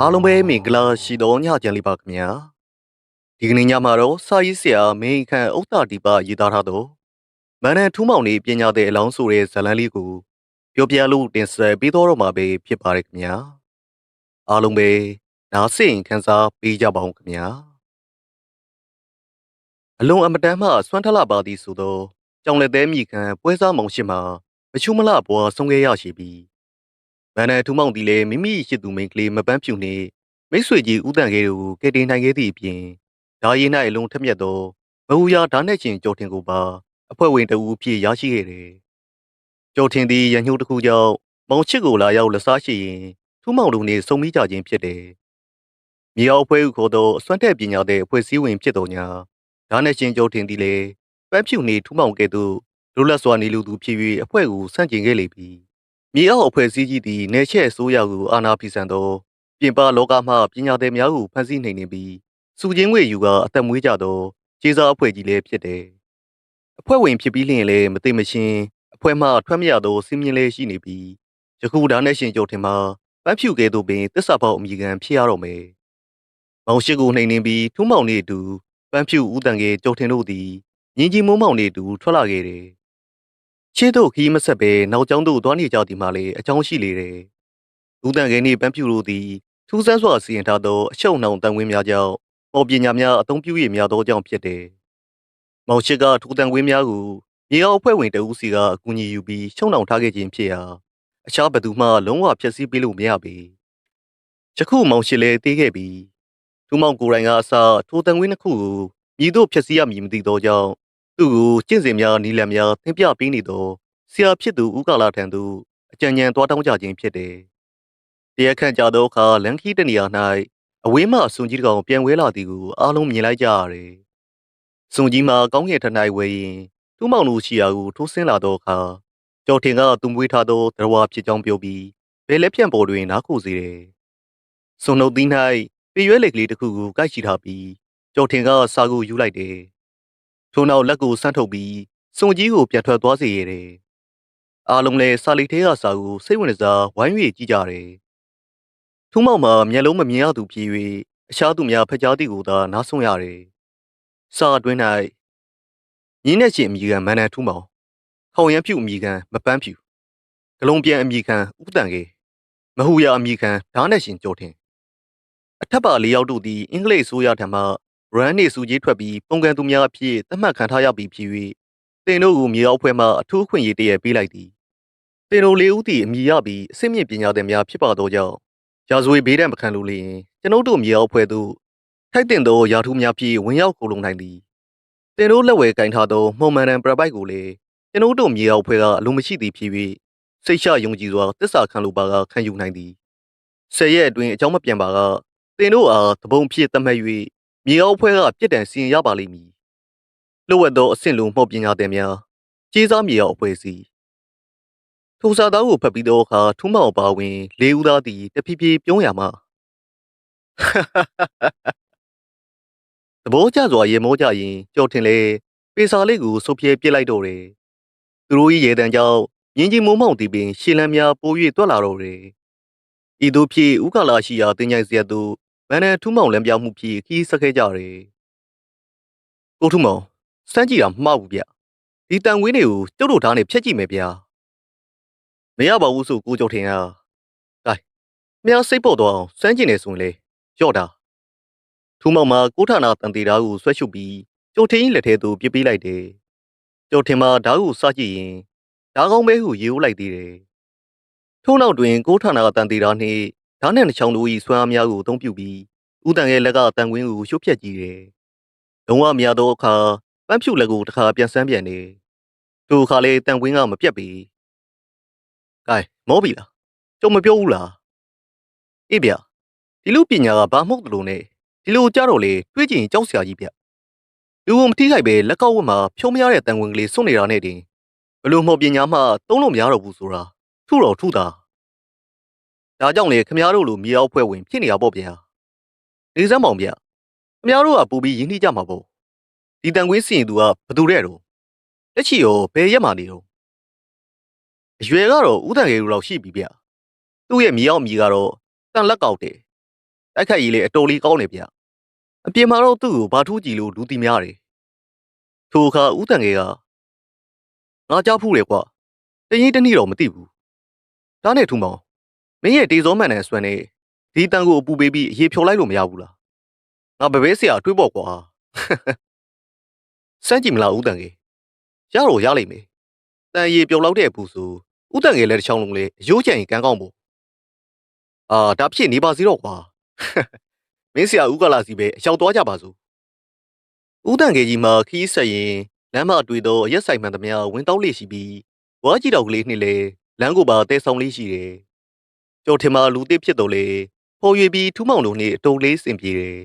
အားလုံးပဲမင်္ဂလာရှိတော်ညချမ်းလေးပါခင်ဗျာဒီကနေ့ညမှာတော့စာရေးဆရာမင်းခန့်ဥတ္တဒီပရေးသားထားသောမန္တန်ထူးမောင်နေပညာတဲ့အလောင်းဆိုတဲ့ဇာတ်လမ်းလေးကိုပြောပြလို့တင်ဆက်ပေးတော်တော့မှာပဲဖြစ်ပါတယ်ခင်ဗျာအားလုံးပဲနားဆင်ခန်းစားပေးကြပါဦးခင်ဗျာအလွန်အမတန်မှစွမ်းထလာပါသည်ဆိုသောကြောင်လက်သေးမိခံပွဲစားမောင်ရှိမှာ မချူမလဘွားဆုံးခဲ့ရရှိပြီးမန္တန်ထူးမောင်ဒီလည်းမိမိရှိသူမိန်းကလေးမပန်းဖြူနှင့်မိတ်ဆွေကြီးဦးတန်ကလေးတို့ကဲတင်နိုင်ခဲ့သည့်အပြင်ဓာရီ၌အလုံးထက်မြက်သောမဟူရာဓာနဲ့ချင်းကြော်ထင်ကိုပါအဖွဲ့ဝင်တဦးဖြစ်ရရှိခဲ့တယ်။ကြော်ထင်သည်ရညှိုးတစ်ခုကြောင့်မောင်ချစ်ကိုလာရောက်လစားရှိရင်ထူးမောင်တို့နှင့်ဆုံမိကြခြင်းဖြစ်တယ်။မြေအောင်အဖွဲ့ဥခေါ်သောအစွမ်းတက်ပညာတဲ့အဖွဲ့စည်းဝင်ဖြစ်တော်ညာဓာနဲ့ချင်းကြော်ထင်သည်လေပန်းဖြူနှင့်ထူးမောင်ကဲ့သို့ လူလက်စွာနေလူသူဖြစ်၍အဖွဲ့ကိုဆန့်ကျင်ခဲ့လေပြီ။မြေအောက်အဖွဲ့စည်းကြီးသည်နေချက်အစိုးရကိုအာဏာဖီဆန်သောပြင်ပလောကမှပညာသည်များကိုဖန်ဆီးနိုင်နေပြီးစုချင်းငွေယူကအသက်မွေးကြသောခြေစားအဖွဲ့ကြီးလည်းဖြစ်တယ်။အဖွဲ့ဝင်ဖြစ်ပြီးလျင်လည်းမသိမချင်းအဖွဲ့မှထွက်မရသောစီးမြင်လေးရှိနေပြီးယခုဒါနဲ့ရှင်ကြုံထင်မှာပန်းဖြူကဲသို့ပင်တစ္ဆာပေါက်အမိခံဖြစ်ရတော့မယ်။မောင်ရှိကိုနှိမ်နှင်းပြီးထူးမောင်နေတူပန်းဖြူဦးတန်ကဲကြုံထင်တို့သည်ညင်ကြီးမိုးမောင်နေတူထွက်လာခဲ့တယ်။ ရှေ့သို့ခီးမဆက်ပဲနောက်ကျောင်းသို့သွားနေကြသည်မှလည်းအကြောင်းရှိလေတယ်။ဦးတန်ကဲနှင့်ပန်းဖြူတို့သည်ထူးဆန်းစွာစီရင်ထားသောအချုပ်နှောင်တန်ဝင်းများကြောင့်ပေါ်ပညာများအသုံးပြုရများသောကြောင့်ဖြစ်တယ်။မောင်ရှိကထူးတန်ဝင်းများကိုမြေအောင်အဖွဲ့ဝင်တဦးစီကအကူအညီယူပြီးချုံနှောင်ထားခဲ့ခြင်းဖြစ်ရာအခြားဘသူမှလုံးဝဖျက်ဆီးပေးလို့မရပေ။ယခုမောင်ရှိလည်းတေးခဲ့ပြီးထူးမောင်ကိုယ်တိုင်ကအစာထိုးတန်ဝင်းတစ်ခုကိုမြည်တို့ဖျက်ဆီးရမည်မသိသောကြောင့် သူ့ကိုကျင့်စဉ်များနီလန်များသင်ပြပေးနေသောဆရာဖြစ်သူဦးကာလာထံသို့အကြံဉာဏ်သွားတောင်းကြခြင်းဖြစ်တယ်။တရားခန့်ကြသောအခါလန်ခီတနေရာ၌အဝေးမှစွန်ကြီးတစ်ကောင်ပြန်ဝဲလာသည်ကိုအားလုံးမြင်လိုက်ကြရတယ်။စွန်ကြီးမှာကောင်းကင်ထ၌ဝဲရင်သူ့မောင်တို့ရှိရာကိုထိုးဆင်းလာသောအခါကျော်ထင်ကသူမွေးထားသောသရဝါဖြစ်ကြောင်းပြောပြီးဘယ်လက်ဖြန့်ပေါ်တွင်နားခိုစေတယ်။စွန်နှုတ်သီး၌ပြေရွဲလက်ကလေးတစ်ခုကိုကိုက်ရှိထားပြီးကျော်ထင်ကစာကိုယူလိုက်တယ်။ ထို့နောက်လက်ကိုဆန့်ထုတ်ပြီးစွန်ကြီးကိုပြန်ထွက်သွားစေရတယ်။အားလုံးလည်းစာလီထဲကစာကိုစိတ်ဝင်စားဝိုင်း၍ကြည့်ကြတယ်။ထူးမောင်မှာမျက်လုံးမမြင်ရသူဖြစ်၍အခြားသူများဖက်ကြားသည့်ကိုသာနားဆွရတယ်။စာအတွင်း၌ရင်းနဲ့ချင်းအမိခံမန္တန်ထူးမောင်ခေါရမ်းဖြူအမိခံမပန်းဖြူဂလုံးပြန်အမိခံဥတန်ကေမဟူရအမိခံဓားနဲ့ရှင်ကြော်ထင်အထက်ပါလေးယောက်တို့သည်အင်္ဂလိပ်ဆိုရထံမှ ရန်နေစုကြီးထွက်ပြီးပုံကန်သူများအဖြစ်သတ်မှတ်ခံထားရပြီးဖြစ်၍တင်တို့ကိုမြေအောက်ဖွဲ့မှအထူးခွင့်ရေးတရပေးလိုက်သည်တင်တို့လေးဦးသည်အမိရပြီးအစစ်မြင့်ပညာသည်များဖြစ်ပါသောကြောင့်ရာဇဝေဘေးဒဏ်မခံလိုလျင်ကျွန်ုပ်တို့မြေအောက်ဖွဲ့သို့ထိုက်တင်သောယာထုများဖြင့်ဝင်ရောက်ကိုလုံနိုင်သည်တင်တို့လက်ဝဲကင်ထားသောမှုံမှန်တန်ပရပိုက်ကိုလည်းကျွန်ုပ်တို့မြေအောက်ဖွဲ့ကအလိုမရှိသည်ဖြစ်၍စိတ်ချယုံကြည်စွာတစ္ဆာခံလိုပါကခံယူနိုင်သည်ဆယ်ရက်အတွင်းအကြောင်းမပြန်ပါကတင်တို့အားတပုံဖြစ်သတ်မှတ်၍ မြေအောက်ဖွဲ့ကပြစ်ဒဏ်စီရင်ရပါလိမ့်မည်လှုပ်ဝက်သောအဆင့်လုံးမှုတ်ပညာသည်များကြေးစားမြေအောက်အဖွဲ့စီထိုစာသားကိုဖတ်ပြီးသောအခါထူးမောင်ပါဝင်လေးဦးသားသည်တဖြည်းဖြည်းပြုံးရမှသဘောကျစွာရေမောကြရင်ကြော်ထင်လေပေစာလေးကိုဆုပ်ပြဲပြစ်လိုက်တော့တယ်သူတို့၏ရေတံကြောင့်မြင်းကြီးမိုးမောင်တီပင်ရှေလန်းများပိုး၍တွက်လာတော့တယ်ဤသို့ဖြစ်ဥက္ကလာရှိရာတင်ញိုင်စရက်သို့ မန္တန်ထူးမောင်လမ်းပြောင်းမှုဖြစ်ခီးဆက်ခဲ့ကြတယ်ကိုထူးမောင်စမ်းကြည့်တာမှားဘူးဗျဒီတန်ဝင်းတွေကိုကျုပ်တို့ဓာတ်နဲ့ဖျက်ကြည့်မယ်ဗျာမရပါဘူးဆိုကိုကြောက်ထင်ဟာဂိုင်းမြားစိတ်ပေါ်တော့အောင်စမ်းကျင်နေဆိုရင်လေရော့တာထူးမောင်မှာကိုဌာနာတန်တီဓာတ်ကိုဆွဲရှုပ်ပြီးကျုပ်ထင်းလက်ထဲသို့ပြစ်ပေးလိုက်တယ်ကျုပ်ထင်မှာဓာတ်ကိုစကြည့်ရင်ဓာတ်ကောင်းပဲဟုရေဦးလိုက်သေးတယ်ထို့နောက်တွင်ကိုဌာနာတန်တီဓာတ်နှင့် ဓာတ်နဲ့နှချောင်းတို့၏ဆွမ်းအားများကိုအသုံးပြုပြီးဦးတန်ရဲ့လက်ကတန်ကွင်းကိုရှုပ်ဖြက်ကြည့်တယ်လုံးဝမရသောအခါပန်းဖြူလက်ကိုတစ်ခါပြန်ဆန်းပြန်နေသူအခါလေးတန်ကွင်းကမပြတ်ပြီကဲမောပြီလားကျုံမပြောဘူးလားအေးဗျဒီလိုပညာကဘာမှမဟုတ်တယ်လို့ ਨੇ ဒီလိုကြတော့လေတွေးကြည့်ရင်ကြောက်စရာကြီးဗျလူကိုမထိခိုက်ပဲလက်ကောက်ဝတ်မှာဖြုံးမရတဲ့တန်ဝင်ကလေးစွန့်နေတာနဲ့တင်ဘလို့မော်ပညာမှသုံးလို့မရတော့ဘူးဆိုတာထုတော်ထုတာ ဒါကြောင့်လေခမည်းတော်လိုမြေအောက်ဖွဲ့ဝင်ဖြစ်နေရပေါ့ဗျာနေစမ်းမောင်ဗျခမည်းတော်ကပူပြီးရင်းနှီးကြမှာပေါ့ဒီတန်ကွင်းစီရင်သူကဘသူတဲ့တော့လက်ချီရောဘယ်ရက်မှနေတော့ဘအရွယ်ကတော့ဦးတန်ငယ်လူလောက်ရှိပြီဗျသူ့ရဲ့မြေအောင်မြေကတော့တန်လက်ကောက်တယ်တိုက်ခတ်ကြီးလေအတော်လေးကောင်းနေဗျအပြင်မှာတော့သူ့ကိုဘာထူးကြည့်လို့လူတီများတယ်ထိုအခါဦးတန်ငယ်ကငါကြောက်ဖူးတယ်ကွာတရင်တနည်းတော့မသိဘူးဒါနဲ့ထူမောင် မင်းရဲ့တေဇောမှန်တဲ့အစွမ်းနဲ့ဒီတန်ကိုအပူပေးပြီးအရေးဖြော်လိုက်လို့မရဘူးလားငါဘဘဲဆရာတွေးပေါ့ကွာစမ်းကြည့်မလားဦးတန်ကြီးရတော့ရလိမ့်မယ်တန်ရီပြုံလောက်တဲ့အပူဆိုဦးတန်ကြီးလည်းတစ်ချောင်းလုံးလေရိုးချင်ရင်ကန်းကောင်းဖို့အာဒါဖြစ်နေပါစီတော့ကွာမင်းဆရာဦးကလာစီပဲအရောက်သွားကြပါစို့ဦးတန်ကြီးကြီးမှာခီးဆက်ရင်လမ်းမအတွေ့တော့ရက်ဆိုင်မှန်သမျှဝင်တောက်လေးရှိပြီးဝါကြီးတော်ကလေးနှစ်လေလမ်းကိုပါတဲဆောင်လေးရှိတယ် ကျော်ထင်မှာလူတစ်ဖြစ်တော့လေပေါ်ရွေပြီးထူးမောင်တို့နေအတုံလေးစင်ပြေတယ်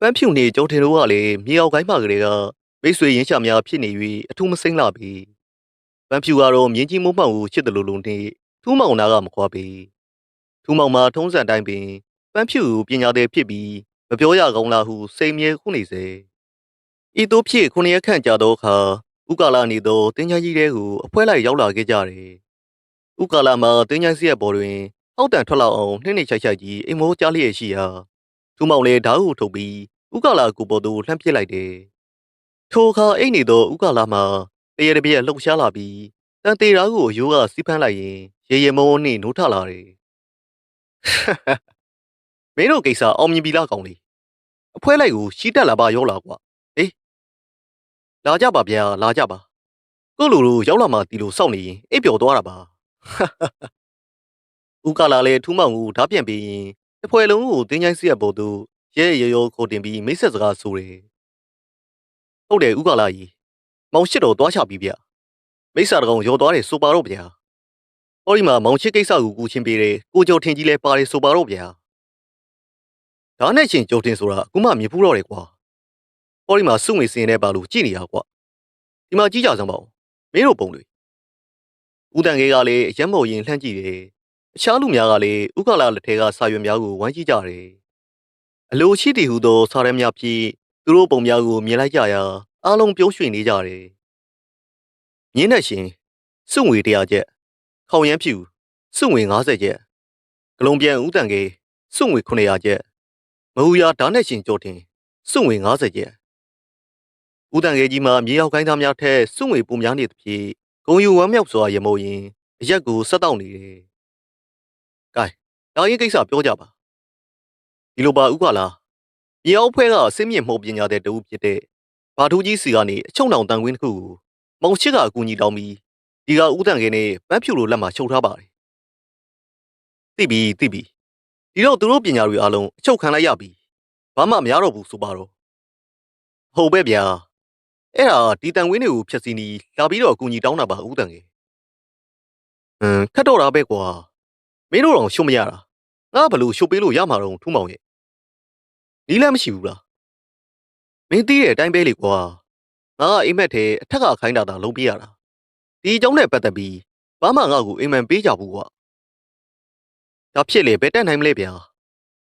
ပန်းဖြူနေကျော်ထင်တို့ကလည်းမြေအောင်ကိုင်းမကလေးကမိတ်ဆွေရင်းချများဖြစ်နေ၍အထူးမစိမ့်လာပြီပန်းဖြူကတော့မြင်းကြီးမိုးမှောင်ကိုချစ်တယ်လို့လုံးနေထူးမောင်နာကမခွာပြီထူးမောင်မှာထုံးစံတိုင်းပင်ပန်းဖြူပညာသည်ဖြစ်ပြီးမပြောရကောင်းလားဟုစိတ်မြဲခုနေစေဤသို့ဖြစ်ခုနှစ်ရက်ခန့်ကြာသောအခါဥကာလာနေသောတင်းချမ်းကြီးတဲကိုအဖွဲလိုက်ရောက်လာခဲ့ကြတယ် ဥကာလာမှာတင်းချမ်းစီရဲ့ဘော်တွင်ဟောက်တန်ထွက်လောက်အောင်နှင်းနေချိုက်ချိုက်ကြီးအိမ်မိုးကြားလျက်ရှိရာထူးမောင်လည်းဓာတ်ဟုထုတ်ပြီးဥကာလာကိုပေါ်သို့လှမ်းပစ်လိုက်တယ်ထိုအခါအိတ်နေသောဥကာလာမှာတရတပြက်လှုပ်ရှားလာပြီးတန်တေရာကိုရိုးကစီးဖမ်းလိုက်ရင်ရေရေမုံနှင့်နိုးထလာတယ်မင်းတို့ကိစ္စအောင်မြင်ပြီလားကောင်လေးအဖွဲလိုက်ကိုရှီးတက်လာပါရောလာကွာဟေးလာကြပါဗျာလာကြပါကို့လူတို့ရောက်လာမှတီလို့စောင့်နေရင်အိပ်ပျော်သွားတာပါ ဦးကလာလေထူးမောင်ကိုဓာပြန်ပြီးရင်တစ်ဖွဲလုံးကိုတင်းချိုင်းစီရက်ပေါ်သို့ရဲရဲရောကိုတင်ပြီးမိတ်ဆက်စကားဆိုတယ်ဟုတ်တယ်ဦးကလာကြီးမောင်ရှစ်တော်သွားချပြီဗျမိစ္ဆာတကောင်ရောသွားတယ်ဆိုပါတော့ဗျာဟောဒီမှာမောင်ချစ်ကိစ္စကိုကူချင်းပေးတယ်ကိုကျော်ထင်ကြီးလဲပါတယ်ဆိုပါတော့ဗျာဒါနဲ့ချင်းကျော်ထင်ဆိုတာအခုမှမြင်ဖူးတော့တယ်ကွာဟောဒီမှာစုငွေစင်းနေပါလို့ကြည်နေရကွာဒီမှာကြီးကြစမ်းပါဦးမင်းတို့ပုံတွေ ဦးတန်ငယ်ကလည်းအရက်မော်ရင်လှမ်းကြည့်တယ်အခြားလူများကလည်းဥက္ကလာလက်ထဲကစာရွက်များကိုဝိုင်းကြည့်ကြတယ်အလိုရှိတည်ဟူသောစာရဲများဖြင့်သူတို့ပုံများကိုမြင်လိုက်ကြရာအားလုံးပြုံးရွှင်နေကြတယ်မြင်းနဲ့ရှင်စုငွေ100ကျပ်ခေါင်ရမ်းဖြူစုငွေ90ကျပ်ဂလုံးပြန်ဦးတန်ငယ်စုငွေ900ကျပ်မဟူရာဓာတ်နဲ့ရှင်ကြောတင်စုငွေ90ကျပ်ဦးတန်ငယ်ကြီးမှာမြေရောက်ကိုင်းသားများထက်စုငွေပုံများနေသဖြင့် ဂုံယူဝမ်းမြောက်စွာရမို့ရင်အရက်ကိုဆက်တောက်နေတယ်။ကဲဒါရင်ကိစ္စပြောကြပါဒီလိုပါဥကလားမြေအောင်ဖွဲကအစင်းမြင့်မှုပညာတဲ့တူဖြစ်တဲ့ဘာထူးကြီးစီကနေအချုံနောင်တန်ကွင်းတစ်ခုကိုမောင်ချစ်ကအကူညီတောင်းပြီးဒီကဥတန်ကင်းနဲ့ပန်းဖြူလိုလက်မှာချုပ်ထားပါတယ်။သိပြီသိပြီဒီတော့သူတို့ပညာတွေအားလုံးအချုပ်ခံလိုက်ရပြီဘာမှမရတော့ဘူးဆိုပါတော့ဟုတ်ပဲဗျာ အဲ့ဒါဒီတန်ဝင်းတွေကိုဖြတ်စီနီလာပြီးတော့အကူညီတောင်းတာပါဥတန်ကြီးဟမ်ခတ်တော့တာပဲကွာမင်းတို့တော့ရှုံးမရတာငါဘလို့ရှုပ်ပေးလို့ရမှာတော့ထူးမောင်ရဲ့နီးလည်းမရှိဘူးလားမင်းသိတဲ့အတိုင်းပဲလေကွာငါကအိမ်မက်ထဲအထက်ကခိုင်းတာသာလုံးပြရတာဒီအကြောင်းနဲ့ပတ်သက်ပြီးဘာမှငါ့ကိုအိမ်မန်ပေးကြဘူးကွာဒါဖြစ်လေဘယ်တက်နိုင်မလဲဗျာ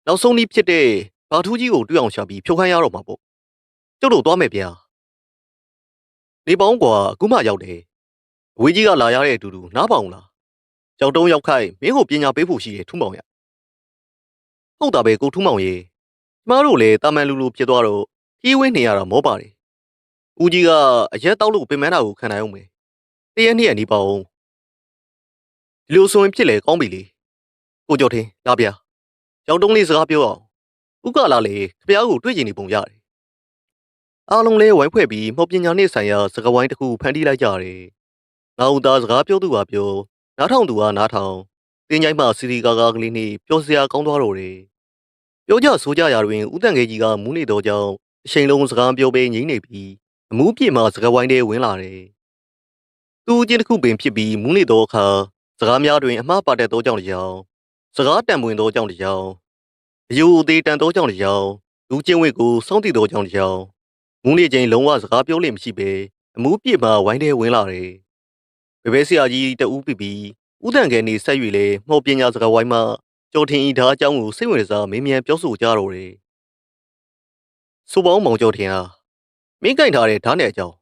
နောက်ဆုံးนี้ဖြစ်တဲ့ဘာထူးကြီးကိုတွေ့အောင်ရှာပြီးဖြုတ်ခိုင်းရတော့မှာပေါ့ကျုပ်တို့သွားမယ်ဗျာ နေပေါင်းကွာအခုမှရောက်တယ်အဝေးကြီးကလာရတဲ့အတူတူနားပေါအောင်လားကြောက်တုံးရောက်ခိုက်မင်းကိုပညာပေးဖို့ရှိတယ်ထူးမောင်ရဟုတ်တာပဲကိုထူးမောင်ရေကျမတို့လည်းတာမန်လူလူဖြစ်သွားတော့ခီးဝင်းနေရတာမောပါတယ်ဦးကြီးကအရက်တောက်လို့ပင်မန်းတာကိုခံနိုင်အောင်မယ်တရက်နှစ်ရက်နေပါအောင်ဒီလိုဆိုရင်ဖြစ်လေကောင်းပြီလေကိုကျော်ထင်းလာဗျာကြောက်တုံးလေးစကားပြောအောင်ဥက္ကလာလေခပြားကိုတွေ့ကျင်နေပုံရတယ် အားလုံးလဲဝိုင်းဖွဲ့ပြီးမော်ပညာနဲ့ဆိုင်ရာစကားဝိုင်းတစ်ခုဖန်တီးလိုက်ကြတယ်။ငါဦးသားစကားပြောသူကပြောနားထောင်သူကနားထောင်တင်းချိုင်းမှစီစီကာကာကလေးနဲ့ပြောစရာကောင်းသွားတော့တယ်။ပြောကြဆိုကြရာတွင်ဦးတန်ငယ်ကြီးကမူးနေတော့ကြောင်းအချိန်လုံးစကားပြောပေးငိမ့်နေပြီးအမူးပြေမှစကားဝိုင်းထဲဝင်လာတယ်။သူချင်းတစ်ခုပင်ဖြစ်ပြီးမူးနေတော့အခါစကားများတွင်အမှားပါတတ်သောကြောင့်ကြောင်းစကားတံပွင်သောကြောင့်ကြောင်းအယူအသေးတန်သောကြောင့်ကြောင်းလူချင်းဝိတ်ကိုစောင့်တည်သောကြောင့်ကြောင်း မူးနေချိန်လုံးဝစကားပြောလို့မရှိပဲအမူးပြစ်မှဝိုင်းထဲဝင်လာတယ်။ဘယ်ပဲဆရာကြီးတဦးပြပြီးဥဒံခဲနေဆက်၍လေမှော်ပညာစကားဝိုင်းမှာကြော်ထင်ဤဓာအကြောင်းကိုစိတ်ဝင်စားမေးမြန်းပြောဆိုကြတော့တယ်။ဆိုပေါင်းမောင်ကြော်ထင်ဟာမင်းကြိုက်ထားတဲ့ဓာတ်နဲ့အကြောင်း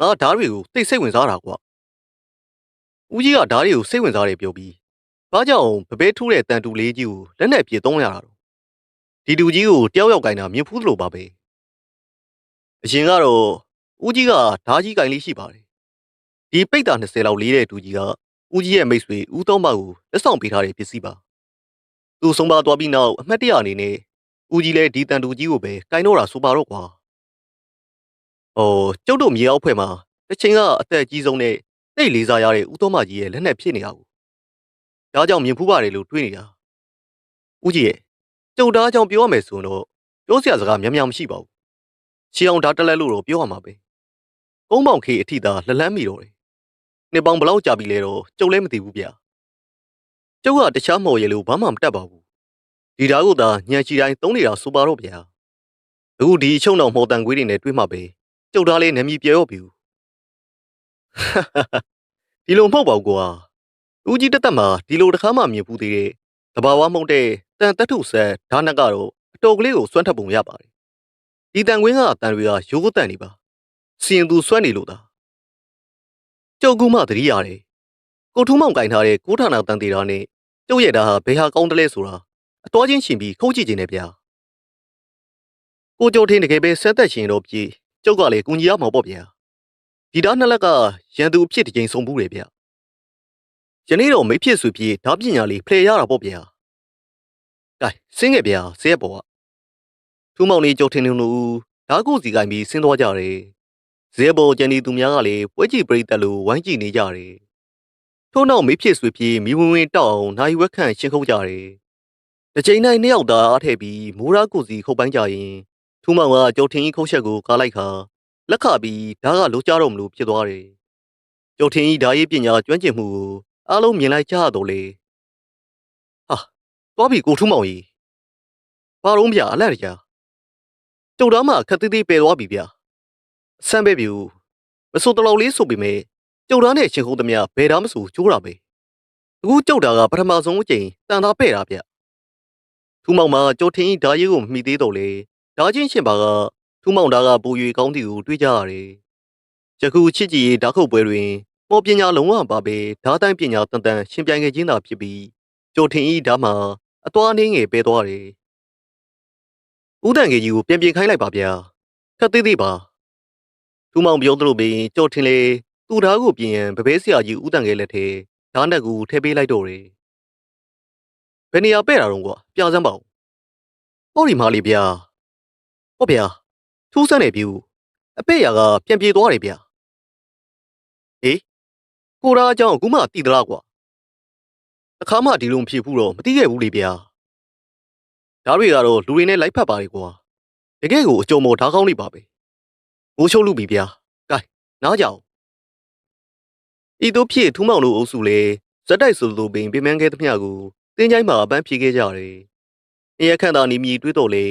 ငါဓာတ်တွေကိုသိစိတ်ဝင်စားတာကွာဦးကြီးကဓားတွေကိုစိတ်ဝင်စားတယ်ပြောပြီးဘာကြောင့်ဗပဲထိုးတဲ့တန်တူလေးကြီးကိုလက်နဲ့ပြေသုံးရတာတော့ဒီတူကြီးကိုတယောက်ယောက်ကင်တာမြင်ဖူးသလိုပါပဲ အရင်ကတော့ဦးကြီးကဓားကြီးကင်လေးရှိပါတယ်ဒီပိတ်တာ20လောက်လေးတဲ့တူကြီးကဦးကြီးရဲ့မိတ်ဆွေဦးတော်မကိုလက်ဆောင်ပေးထားတဲ့ပစ္စည်းပါသူဆုံးပါသွားပြီးနောက်အမှတ်တရအနေနဲ့ဦးကြီးလည်းဒီတန်တူကြီးကိုပဲကင်တော့တာဆိုပါတော့ကွာဟိုကျုပ်တို့မြေအောက်ဖွဲ့မှာတစ်ချိန်ကအသက်အကြီးဆုံးနဲ့တိတ်လေးစားရတဲ့ဦးတော်မကြီးရဲ့လက်နဲ့ဖြစ်နေတာကိုဒါကြောင့်မြင်ဖူးပါတယ်လို့တွေးနေတာဦးကြီးရဲ့ကျုပ်သားအကြောင်းပြောရမယ်ဆိုတော့ပြောစရာစကားများများမရှိပါဘူး ရှီအောင်ဓာတ်တက်လက်လို့တော့ပြောရမှာပဲကုန်းပေါင်ခေအထိသာလှလန်းမိတော့တယ်နှစ်ပေါင်းဘလောက်ကြာပြီလဲတော့ကျုပ်လည်းမသိဘူးဗျာကျုပ်ကတခြားမော်ရည်လို့ဘာမှမတတ်ပါဘူးဒီဓာတ်ကိုသာညံချီတိုင်းသုံးနေတာဆိုပါတော့ဗျာအခုဒီအချုံတော်မော်တန်ခွေးတွေနဲ့တွေးမှပဲကျုပ်သားလေးနမီပြေရော့ပြီဘူးဒီလိုမဟုတ်ပါဘူးကွာဦးကြီးတက်တက်မှာဒီလိုတစ်ခါမှမြင်ဘူးသေးတဲ့တဘာဝမဟုတ်တဲ့တန်တက်ထုဆက်ဓာတ်နက်ကတော့အတော်ကလေးကိုစွန့်ထပ်ပုံရပါတယ် ဒီတန်ခွင်းကအတန်တွေကရိုးရိုးတန်နေပါစီရင်သူစွန့်နေလို့သာကျုပ်ကူမှသတိရတယ်ကိုထူးမောင်ကင်ထားတဲ့ကိုးဌာနတန်တေတာနဲ့ကျုပ်ရဲ့ဓာတ်ဟာဘယ်ဟာကောင်းတယ်လဲဆိုတာအတော်ချင်းရှင်ပြီးခုတ်ကြည့်ခြင်းနဲ့ဗျာကိုကျုပ်ထင်းတကယ်ပဲဆက်သက်ရှင်တော့ပြီကျုပ်ကလည်းကူညီရမှာပေါ့ဗျာဒီဓာတ်နှစ်လက်ကရန်သူအဖြစ်တစ်ချိန်ဆုံးဘူးလေဗျာယနေ့တော့မိဖြစ်စုပြီးဓာပညာလေးဖလှယ်ရတာပေါ့ဗျာ။ကဲဆင်းခဲ့ဗျာဆဲပေါ်က ထူးမောင်လေးကြောက်ထင်းနေလို့ဓာကိုစီကိုင်းပြီးဆင်းသွားကြတယ်။ဇဲပေါ်ကျန်ဒီသူများကလည်းပွဲကြည့်ပရိသတ်လိုဝိုင်းကြည့်နေကြတယ်။ထို့နောက်မိဖြစ်စုပြီးမိဝင်ဝင်တောက်အောင်နိုင်ဝက်ခန့်ရှင်းခုတ်ကြတယ်။တစ်ချိန်တိုင်းနှစ်ယောက်သာအားထည့်ပြီးမိုးရာကိုစီခုတ်ပိုင်းကြရင်ထူးမောင်ကကြောက်ထင်းကြီးခုတ်ချက်ကိုကားလိုက်ခါလက်ခပြီးဓာကလိုကြတော့မလို့ဖြစ်သွားတယ်။ကြောက်ထင်းကြီးဓာရေးပညာကျွမ်းကျင်မှုကိုအားလုံးမြင်လိုက်ကြရတော့လေဟာသွားပြီကိုထူးမောင်ကြီးဘာလုံးဗျာအလန့်တကြား ကျုပ်သားမှခက်သေးသေးပယ်သွားပြီဗျာဆမ်းပဲပြူမဆိုတလောက်လေးဆိုပေမဲ့ကျုပ်သားနဲ့ရှင်ခုံးသမျှဘယ်သားမဆိုကျိုးတာပဲအခုကျုပ်သားကပထမဆုံးအကြိမ်တန်သားပဲ့တာဗျထူးမောင်မှာကြောထင်းကြီးဓာရီကိုမမိသေးတော့လေဓာချင်းရှင်ပါကထူးမောင်သားကပူ၍ကောင်းတီကိုတွေးကြရတယ်ယခုချစ်ကြည်ရေးဓာခုတ်ပွဲတွင်မော်ပညာလုံးဝပါပဲဓာတ်တိုင်းပညာတန်တန်ရှင်ပြိုင်ခဲ့ခြင်းသာဖြစ်ပြီးကြိုထင်ဤဓာတ်မှာအသွားနှင်းငယ်ပဲသွားတယ်။ ဦးတန်ကြီးကိုပြန်ပြင်ခိုင်းလိုက်ပါဗျာ။ခက်သေးသေးပါ။သူမောင်ပြောသလိုပင်ကြိုထင်လေသူ့ဓာတ်ကိုပြင်ရန်ဗပဲဆရာကြီးဦးတန်ကြီးလက်ထဲဓာတ်နက်ကိုထည့်ပေးလိုက်တော့တယ်။ဘယ်နေရာပဲ့တာတော့ကွာပြစမ်းပါဦး။ဟောဒီမာလေးဗျာ။ဟုတ်ဗျာ။ထူးဆန်းနေပြီ။အပဲ့ရကပြန်ပြေသွားတယ်ဗျာ။ဟေးကိုရာအကြောင်းအခုမှတည်သလားကွာအခါမှဒီလိုမဖြစ်ဘူးတော့မသိခဲ့ဘူးလေဗျာ ဓာတ်တွေကတော့လူတွေနဲ့လိုက်ဖက်ပါလေကွာတကယ်ကိုအကြုံမော်ဓာတ်ကောင်းလေးပါပဲမိုးချုပ်လူပြီဗျာကဲနားကြအောင်ဤတို့ဖြစ်ထူးမောင်တို့အုပ်စုလေဇက်တိုက်ဆိုလိုပင်ပြင်းပန်းခဲ့သမျှကိုတင်းချိုင်းမှာအပန်းဖြေခဲ့ကြတယ်အရခန့်သာနေမြည်တွေးတော့လေ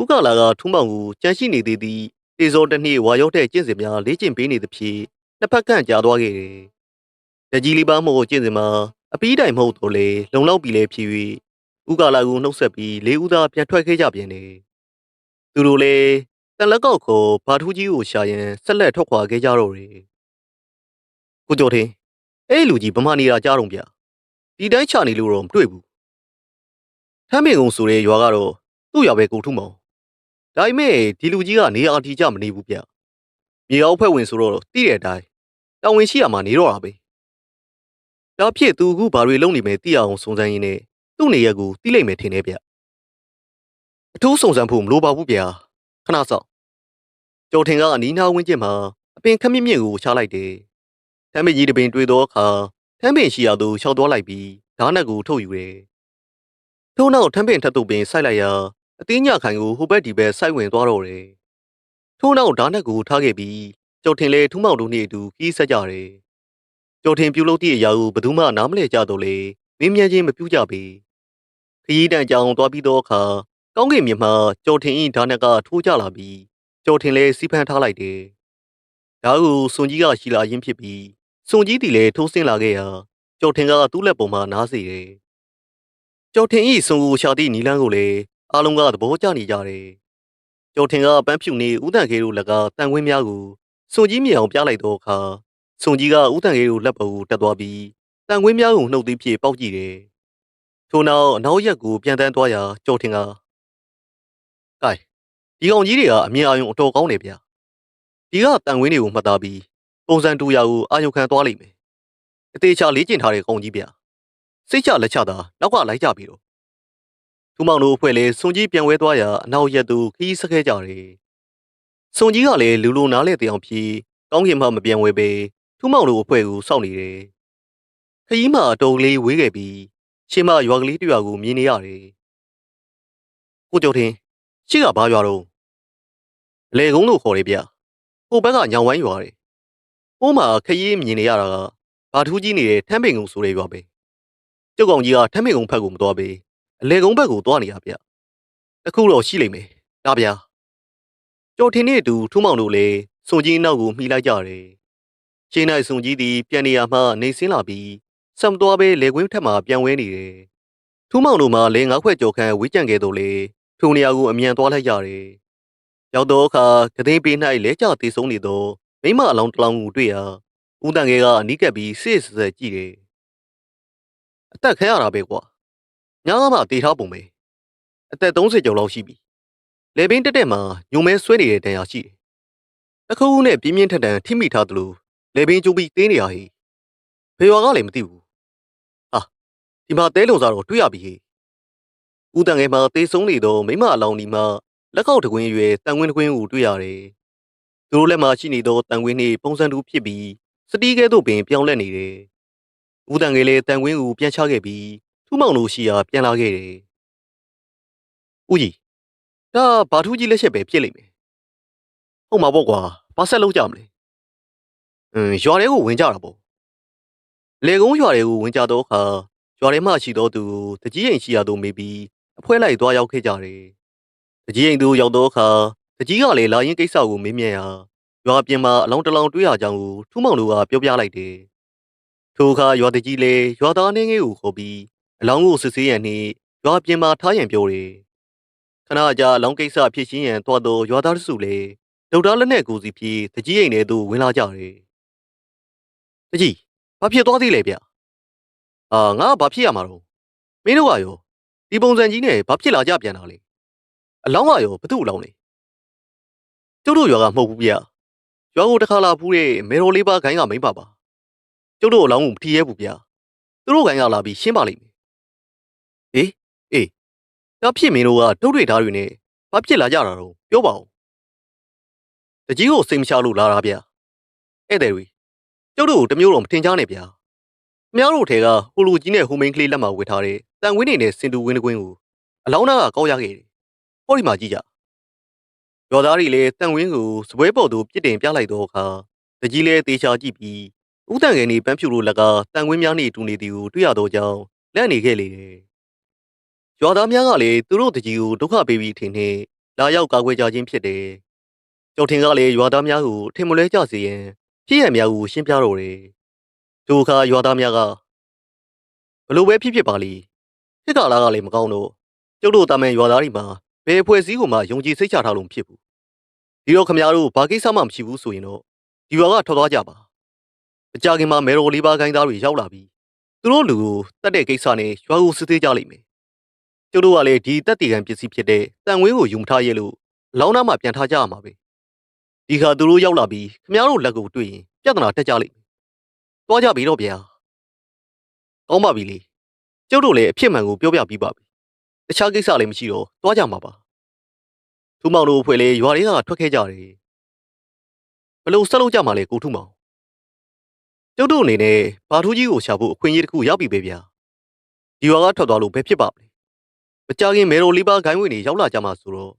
ဥက္ကလာကထူးမောင်ကိုကြံရှိနေသေးသည်တေဇောတစ်နှစ်ဝါရောက်တဲ့ကျင့်စဉ်များလေ့ကျင့်ပေးနေသဖြင့်နှစ်ဖက်ကန့်ကြာသွားခဲ့တယ်တကြီးလေးပါမို့ကျင့်စဉ်မှာအပီးတိုင်မဟုတ်တော့လေလုံလောက်ပြီလေဖြစ်၍ ဥက္ကလာကိုနှုတ်ဆက်ပြီးလေးဦးသားပြန်ထွက်ခဲ့ကြပြန်တယ်သူတို့လည်းတန်လက်ကောက်ကိုဘာထူးကြီးကိုရှာရင်ဆက်လက်ထွက်ခွာခဲ့ကြတော့တယ်ကိုကျော်ထင်းအဲ့လူကြီးဗမာနေတာကြားတော့ဗျဒီတိုင်းချနေလို့တော့မတွေ့ဘူးထမ်းမင်ကုံဆိုတဲ့ရွာကတော့သူ့ရွာပဲကိုထုမောင်ဒါပေမဲ့ဒီလူကြီးကနေအာတီကြမနေဘူးဗျမြေအောက်ဖက်ဝင်ဆိုတော့တိတဲ့အတိုင်းတာဝန်ရှိရမှာနေတော့တာပဲဒါဖြစ်သူအခုဘာတွေလုပ်နေမယ်သိအောင်စုံစမ်းရင်းနဲ့ သူ့နေရက်ကိုသိလိုက်မယ်ထင်တယ်ဗျအထူးစုံစမ်းဖို့မလိုပါဘူးဗျာခဏစောင့်ကျော်ထင်ကအနီးနားဝင်းကျင်မှာအပင်ခမစ်မြင့်ကိုချလိုက်တယ်ထမ်းမကြီးတပင်တွေ့သောအခါထမ်းပင်ရှိရာသို့ရှောက်သွားလိုက်ပြီးဓာတ်နက်ကိုထုတ်ယူတယ်ထို့နောက်ထမ်းပင်ထပ်တုပ်ပင်စိုက်လိုက်ရာအသေးညခိုင်ကိုဟိုဘက်ဒီဘက်စိုက်ဝင်သွားတော့တယ်ထို့နောက်ဓာတ်နက်ကိုထားခဲ့ပြီးကျော်ထင်လဲထူးမောင်တို့နှင့်အတူကြီးဆက်ကြတယ်ကျော်ထင်ပြုလုပ်သည့်အရာကိုဘယ်သူမှနားမလည်ကြတော့လေမင်းမြန်းချင်းမပြူကြပေ ခရီးတန်ကြောင်သွားပြီးတော့အခါကောင်းကင်မြင်မှကျော်ထင်ဤဓာတ်နက်ကထိုးကြလာပြီးကျော်ထင်လဲစီးဖမ်းထားလိုက်တယ်ဒါကိုစွန်ကြီးကရှိလာရင်းဖြစ်ပြီးစွန်ကြီးတီလည်းထိုးဆင်းလာခဲ့ရာကျော်ထင်ကသူ့လက်ပေါ်မှာနားစေတယ်ကျော်ထင်ဤစွန်ကိုရှာသည့်နီလန်းကိုလည်းအားလုံးကသဘောကျနေကြတယ်ကျော်ထင်ကပန်းဖြူနေဦးတန်ခေတို့လက်ကတန်ခွင်းများကိုစွန်ကြီးမြေအောင်ပြလိုက်တော့အခါစွန်ကြီးကဦးတန်ခေတို့လက်ပေါ်ကိုတက်သွားပြီးတန်ကွင်းများကိုနှုတ်သီးဖြင့်ပေါက်ကြည့်တယ် ထို့နောက်အနောက်ရက်ကိုပြန်တန်းသွားရာကြော်ထင်ကဟိုင်ဒီကောင်ကြီးတွေကအမြင်အာရုံအတော်ကောင်းတယ်ဗျဒီကတန်ကွင်းတွေကိုမှတ်သားပြီးပုံစံတူရာကိုအာရုံခံသွားလိမ့်မယ်အသေးချာလေ့ကျင့်ထားတဲ့ကောင်ကြီးဗျစိတ်ချလက်ချသာနောက်ကလိုက်ကြပြီတော့သူမောင်တို့အဖွဲ့လည်းစွန်ကြီးပြန်ဝဲသွားရာအနောက်ရက်သူခီးစခဲကြတယ်စွန်ကြီးကလည်းလူလူနားလေတောင်ဖြီးကောင်းကင်မှမပြန်ဝဲပဲသူမောင်တို့အဖွဲ့ကိုစောင့်နေတယ်ခရီးမှာတုံလေးဝေးခဲ့ပြီး ရှင်းမရွာကလေးတရွာကိုမြင်နေရတယ်ကိုကျော်ထင်းရှိကဘာရွာတော့အလေကုန်းလို့ခေါ်တယ်ဗျဟိုဘက်ကညောင်ဝိုင်းရွာတယ်ဟိုမှာခရီးမြင်နေရတာကဘာထူးကြီးနေတဲ့ထမ်းပင်ကုန်းဆိုတဲ့ရွာပဲကျုပ်ကောင်ကြီးကထမ်းပင်ကုန်းဖက်ကိုမသွားပဲအလေကုန်းဘက်ကိုသွားနေရဗျတခုတော့ရှိလိမ့်မယ်ဒါဗျာကျော်ထင်းနဲ့အတူထူးမောင်တို့လည်းစွန်ကြီးနောက်ကိုမှီလိုက်ကြတယ်ရှင်းနိုင်စွန်ကြီးသည်ပြန်နေရမှနေဆင်းလာပြီး ဆမ်သွားပဲလေကွင်းထက်မှပြန်ဝဲနေတယ်ထူးမောင်တို့မှလေငါးခွက်ကြော်ခန့်ဝေးကြံခဲ့တော့လေထိုနေရာကိုအမြန်သွားလိုက်ကြတယ်ရောက်တော့အခါကသိန်းပေး၌လဲကျသေးဆုံးနေသောမိမအလောင်းတစ်လောင်းကိုတွေ့ရာဦးတန်ငယ်ကအနီးကပ်ပြီးစစ်စစ်ဆက်ကြည့်တယ်အသက်ခဲရတာပဲကွာညာကမှတေထားပုံပဲအသက်30ကျော်လောက်ရှိပြီလေဘင်းတက်တက်မှာညုံမဲဆွဲနေတဲ့တန်ရာရှိတယ်တခုခုနဲ့ပြင်းပြင်းထန်ထန်ထိမိထားသလိုလေဘင်းကျုပ်ပြီးတင်းနေရဟိဖေရွာကလည်းမသိဘူးဟာ ဒီမှာတဲလုံစားတော့တွေ့ရပြီဟိဦးတန်ငယ်မှာတေဆုံးနေသောမိမအလောင်းဒီမှာလက်ကောက်တကွင်းရွယ်တန်ကွင်းတကွင်းကိုတွေ့ရတယ်သူတို့လက်မှာရှိနေသောတန်ကွင်းနှင့်ပုံစံတူဖြစ်ပြီးစတီးကဲသို့ပင်ပြောင်းလဲနေတယ်ဦးတန်ငယ်လည်းတန်ကွင်းကိုပြန်ချခဲ့ပြီးထူးမောင်တို့ရှိရာပြန်လာခဲ့တယ်ဦးကြီးဒါဘာထူးကြီးလက်ချက်ပဲဖြစ်လိမ့်မယ်ဟုတ်မှာပေါ့ကွာဘာဆက်လုပ်ကြမလဲအင်းရွာထဲကိုဝင်ကြတာပေါ့လေကုန်းရွာတွေကိုဝင်ကြတော့အခါ ရွာထဲမှာရှိတော့သူတကြီးရင်ရှိရတော့မေးပြီးအဖွဲလိုက်သွားရောက်ခဲ့ကြတယ်တကြီးရင်သူရောက်တော့အခါတကြီးကလည်းလာရင်ကိစ္စကိုမေးမြန်းရာရွာပြင်မှာအလောင်းတလောင်းတွေ့ရကြောင်းကိုထူးမောင်တို့ကပြောပြလိုက်တယ်ထိုအခါရွာတကြီးလည်းရွာသားနှင်းငယ်ကိုခေါ်ပြီးအလောင်းကိုစစ်ဆေးရန်နှင့်ရွာပြင်မှာထားရန်ပြောတယ်ခဏကြာအလောင်းကိစ္စဖြစ်ရှင်းရန်တွားတော့ရွာသားတစုလည်းဒေါက်တာလက်နဲ့ကိုစီပြေတကြီးရင်ထဲသို့ဝင်လာကြတယ်တကြီးဘာဖြစ်သွားသေးလဲဗျ အာငါဘာဖြစ်ရမှာတော့မင်းတို့ကရောဒီပုံစံကြီးနဲ့ဘာဖြစ်လာကြပြန်တာလဲအလောင်းကရောဘသူ့အလောင်းလဲကျုပ်တို့ရွာကမဟုတ်ဘူးဗျရွာကိုတစ်ခါလာဖူးတဲ့မေရိုလေးပါခိုင်းကမိမပါပါကျုပ်တို့အလောင်းကိုမထီရဲဘူးဗျသူတို့ခိုင်းကလာပြီးရှင်းပါလိမ့်မယ်ဟေးအေးဒါဖြစ်မင်းတို့ကတုတ်တွေဓာတ်တွေနဲ့ဘာဖြစ်လာကြတာတော့ပြောပါဦးတကြီးကိုစိတ်မချလို့လာတာဗျဧည့်သည်တွေကျုပ်တို့တမျိုးတော့မထင်ကြနဲ့ဗျာ။ မြားတို့ထဲကဟိုလူကြီးနဲ့ဟိုမိန်ကလေးလက်မှာဝေထားတဲ့တန်ဝင်းနေနဲ့စင်တူဝင်းတကွင်းကိုအလောင်းသားကကောက်ရခဲ့တယ်။ဟောဒီမှာကြည့်ကြ။ရော်သားတွေလည်းတန်ဝင်းကိုစပွဲပေါ်သို့ပြစ်တင်ပြလိုက်တော့အခါတကြီးလည်းတေချာကြည့်ပြီးဥတန်ငယ်နေပန်းဖြူလိုလက်ကတန်ဝင်းများနေတူနေသည်ကိုတွေ့ရတော့ကြောင်းလက်နေခဲ့လေတယ်။ရော်သားများကလည်းသူတို့တကြီးကိုဒုက္ခပေးပြီးထင်နေလာရောက်ကာကွယ်ကြခြင်းဖြစ်တယ်။ကျော်ထင်ကလည်းရွာသားများကိုထင်မလဲကြစေရန်ဖြစ်ရများကိုရှင်းပြတော့တယ်။ ဒုအခါရွာသားများကဘလို့ပဲဖြစ်ဖြစ်ပါလိဖြစ်ကလာကလည်းမကောင်းတော့ကျုပ်တို့တာမန်ရွာသားတွေမှာဘယ်အဖွဲ့အစည်းကိုမှယုံကြည်စိတ်ချထားလို့မဖြစ်ဘူး။ဒီတော့ခမများတို့ဘာကိစ္စမှမရှိဘူးဆိုရင်တော့ဒီရွာကထွက်သွားကြပါ။အကြခင်မှာမဲတော်လေးပါးခိုင်းသားတွေရောက်လာပြီးသူတို့လူကိုတတ်တဲ့ကိစ္စနဲ့ရွာကိုစစ်သေးကြလိမ့်မယ်။ကျုပ်တို့ကလည်းဒီတက်တီကံပစ္စည်းဖြစ်တဲ့တန်ဝင်းကိုယူမထားရလို့လောင်းနာမှပြန်ထားကြရမှာပဲ။ဒီခါသူတို့ရောက်လာပြီးခမများတို့လက်ကိုတွေ့ရင်ပြဿနာတက်ကြလိမ့်မယ်။ သွားကြပြီတော့ဗျာ။ကောင်းပါပြီလေ။ကျုပ်တို့လည်းအဖြစ်မှန်ကိုပြောပြပြီးပါပြီ။တခြားကိစ္စလည်းမရှိတော့သွားကြမှာပါ။ထူမောင်တို့အဖွဲ့လည်းရွာတွေကထွက်ခဲ့ကြတယ်။ဘလို့ဆက်လုပ်ကြမှာလဲကိုထူမောင်။ကျုပ်တို့အနေနဲ့ဘာထူးကြီးကိုရှာဖို့အခွင့်အရေးတစ်ခုရောက်ပြီပဲဗျာ။ဒီရွာကထွက်သွားလို့ဘယ်ဖြစ်ပါ့မလဲ။မကြခင်မဲရိုလေးပါဂိုင်းဝင်တွေရောက်လာကြမှာဆိုတော့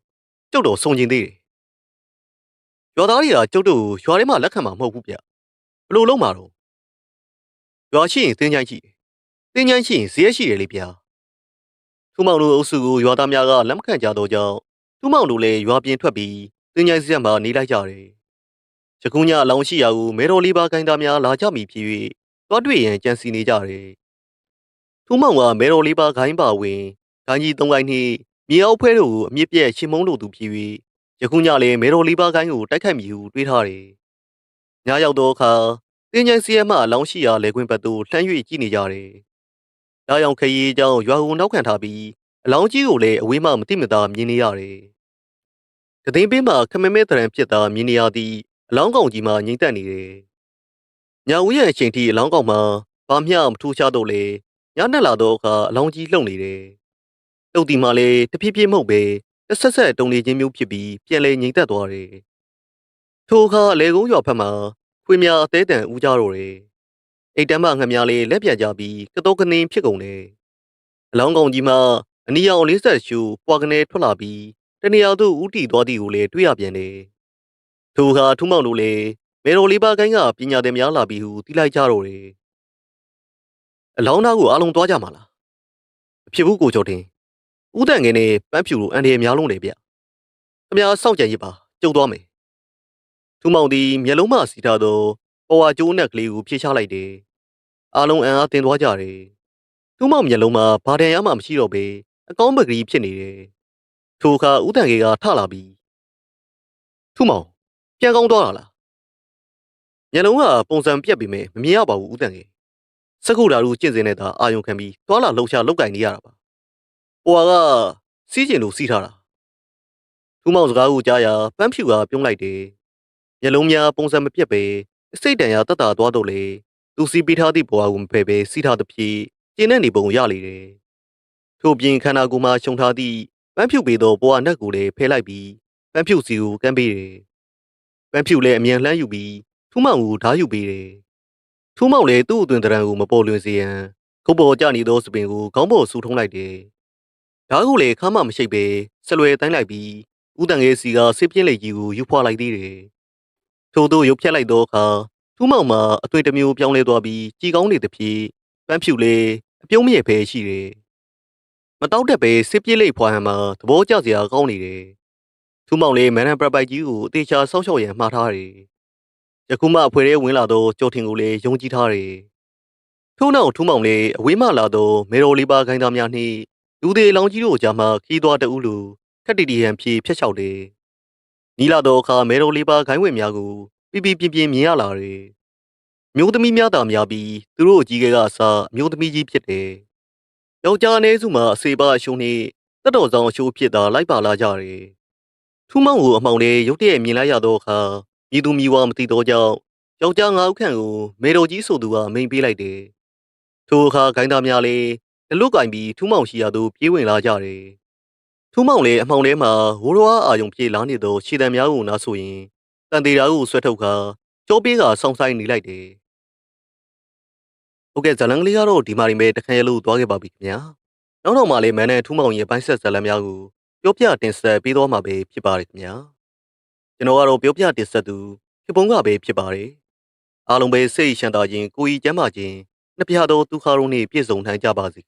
ကျုပ်တို့စုံကျင်သေးတယ်။ရွာသားတွေကကျုပ်တို့ကိုရွာထဲမှာလက်ခံမှာမဟုတ်ဘူးဗျ။ဘလို့လုံးမှာတော့ ရွာရှိရင်တင်းချိုင်းရှိတယ်။တင်းချိုင်းရှိရင်ဇရက်ရှိတယ်လေဗျာ။ထူမောင်တို့အုပ်စုကိုရွာသားများကလက်မခံကြတော့ကြောင်းထူမောင်တို့လည်းရွာပြင်ထွက်ပြီးတင်းချိုင်းစီရက်မှာနေလိုက်ကြတယ်။ယခုညအလောင်းရှိရာကိုမဲတော်လေးပါကိုင်းသားများလာကြမိဖြစ်၍သွားတွေ့ရန်ကြံစီနေကြတယ်။ထူမောင်ကမဲတော်လေးပါခိုင်းပါဝင်ဂိုင်းကြီးသုံးကိုင်းနှင့်မြေအောက်ဖွဲတို့ကိုအမြင့်ပြက်ရှင်မုံလို့သူဖြစ်၍ယခုညလည်းမဲတော်လေးပါကိုင်းကိုတိုက်ခိုက်မိဟုတွေးထားတယ်။ညရောက်သောအခါ တင်းချိုင်းစီးရဲမှအလောင်းရှိရာလေကွင်းဘက်သို့လှမ်း၍ကြည့်နေကြတယ်။ဒါကြောင့်ခရီးကြောင့်ရွာကိုနောက်ခံထားပြီးအလောင်းကြီးကိုလည်းအဝေးမှမတိမတာမြင်နေရတယ်။ကသိန်းပင်မှာခမမဲတရံဖြစ်တာမြင်နေရသည့်အလောင်းကောင်ကြီးမှငိမ့်သက်နေတယ်။ညဦးရဲ့အချိန်ထိအလောင်းကောင်မှာဘာမျှမထူးခြားတော့လေညနဲ့လာတော့အခါအလောင်းကြီးလှုပ်နေတယ်။တုတ်တီမှလည်းတဖြည်းဖြည်းမဟုတ်ပဲတစ်ဆက်ဆက်တုံနေခြင်းမျိုးဖြစ်ပြီးပြန်လဲငိမ့်သက်သွားတယ်။ထိုအခါလေကုန်းရွာဖက်မှာ ခွေများအသေးတန်ဦးကြတော့တယ်။အိတ်တမ်းမငှက်များလေးလက်ပြကြပြီးကတော်ကနင်းဖြစ်ကုန်တယ်။အလောင်းကောင်ကြီးမှအနီရောင်လေးဆက်ရှူပွားကနေထွက်လာပြီးတနေရာသို့ဦးတီသွားသည်ကိုလည်းတွေ့ရပြန်တယ်။ထိုအခါထူးမောင်တို့လည်းမေတော်လေးပါကိုင်းကပညာသည်များလာပြီးဟုတီးလိုက်ကြတော့တယ်။အလောင်းသားကိုအားလုံးသွားကြမှာလား။အဖြစ်ဘူးကိုကျော်တင်ဦးတန်ငယ်နဲ့ပန်းဖြူတို့အန်ဒီရများလုံးတယ်ဗျ။ခမများစောင့်ကြံရစ်ပါကြုံသွားမယ်။ ထူးမောင်သည်မျက်လုံးမစီထားသောပေါ်ဝါကျိုးနက်ကလေးကိုဖြေချလိုက်တယ်။အားလုံးအံအားတင်သွားကြတယ်။ထူးမောင်မျက်လုံးမှာဘာတန်ရမှမရှိတော့ပေအကောင်းပကလေးဖြစ်နေတယ်။ထိုအခါဦးတန်ငယ်ကထလာပြီးထူးမောင်ပြန်ကောင်းသွားတာလား။မျက်လုံးကပုံစံပြက်ပြီးမမြင်ရပါဘူးဦးတန်ငယ်။စကုဓာတို့ကျင့်စဉ်နဲ့သာအာယုံခံပြီးတွာလာလှုပ်ရှားလောက်ကင်နေရတာပါ။ဟိုကစီးကျင်လို့စီးထားတာ။ထူးမောင်စကားကိုကြားရာပန်းဖြူကပြုံးလိုက်တယ်။ မျက်လုံးများပုံစံမပြက်ပဲစိတ်တန်ရာတက်တာသွားတော့လေသူစီးပေးထားသည့်ဘဝကိုမဖယ်ပဲစီးထားသဖြင့်ကျင်းတဲ့နေပုံရလေတယ်။ထို့ပြင်ခန္ဓာကိုယ်မှာရှုံထားသည့်ပန်းဖြူပေသောဘဝနက်ကိုလည်းဖယ်လိုက်ပြီးပန်းဖြူစီကိုကမ်းပေးတယ်။ပန်းဖြူလည်းအမြန်လှမ်းယူပြီးထူးမောင်ကိုဓာယူပေးတယ်။ထူးမောင်လည်းသူ့အတွင်တရံကိုမပေါ်လွင်စေရန်ခုတ်ပေါ်ကြနေသောစပင်ကိုခေါင်းပေါ်ဆူထုံးလိုက်တယ်။ဓာကိုလည်းခါမှမရှိပဲဆလွယ်တိုင်းလိုက်ပြီးဦးတန်ငယ်စီကဆေးပြင်းလေကြီးကိုယူဖွာလိုက်သေးတယ်။ ထို့သောရုပ်ဖြတ်လိုက်သောအခါထူးမောင်မှာအသွင်တစ်မျိုးပြောင်းလဲသွားပြီးကြည်ကောင်းနေသဖြင့်ပန်းဖြူလေးအပြုံးမြဲပဲရှိတယ်။မတောက်တက်ပဲစစ်ပြေးလိပ်ဖွာဟန်မှာသဘောကျစရာကောင်းနေတယ်။ထူးမောင်လေးမန်နန်ပရပိုက်ကြီးကိုအသေးချာဆောက်ရှောက်ရန်မှားထားတယ်။ယခုမှအဖွေထဲဝင်လာသောကြော်ထင်ကိုလည်းယုံကြည်ထားတယ်။ထို့နောက်ထူးမောင်လေးအဝေးမှလာသောမေတော်လေးပါခိုင်းသားများနှင့်လူသေးလောင်ကြီးတို့ကြားမှခီးသွားတအူးလူခက်တီတီဟန်ဖြေဖြတ်လျှောက်တယ်။ နီလာသောအခါမေတော်လေးပါခိုင်းဝင်များကိုပြပြပြင်းပြင်းမြင်ရလာတယ်။မျိုးသမီးများသာများပြီးသူတို့အကြီးကဲကအစားမျိုးသမီးကြီးဖြစ်တယ်။ယောက်ျားအနည်းစုမှာအစေပါအရှုံးနှင့်တက်တော်ဆောင်အရှိုးဖြစ်တာလိုက်ပါလာကြတယ်။ထူးမောင်ကိုအမှောင်လေးရုတ်တရက်မြင်လိုက်ရသောအခါမြည်သူမြည်ဝါမသိသောကြောင့်ယောက်ျားငါးဦးခန့်ကိုမေတော်ကြီးဆိုသူကမိန်ပေးလိုက်တယ်။ထိုအခါဂိုင်းသားများလည်းလလွတ်ကင်ပြီးထူးမောင်ရှိရာသို့ပြေးဝင်လာကြတယ်။ ထူးမောင်လည်းအမှောင်ထဲမှာဝိုးရွားအာယုံပြေးလာနေသောခြေတံများကိုနားဆိုရင်တန်သေးတာကိုဆွဲထုတ်ခါကြောပေးကစောင်းဆိုင်နေလိုက်တယ်။ဟုတ်ကဲ့ဇလန်ကလေးကတော့ဒီမှာနေမဲ့တခန့်ရလို့သွားခဲ့ပါပြီခင်ဗျာ။နောက်တော့မှလည်းမန်နဲ့ထူးမောင်ရဲ့ဘိုင်းဆက်ဇလန်များကိုပြောပြတင်ဆက်ပေးသွားမှာပဲဖြစ်ပါတယ်ခင်ဗျာ။ကျွန်တော်ကတော့ပြောပြတင်ဆက်သူဖြစ်ပုံးကပဲဖြစ်ပါတယ်။အားလုံးပဲစိတ်ရှမ်းသာခြင်းကိုယ်ကြီးကျမ်းမာခြင်းနှစ်ပြားသောဒုက္ခတို့နှင့်ပြည့်စုံနိုင်ကြပါစေ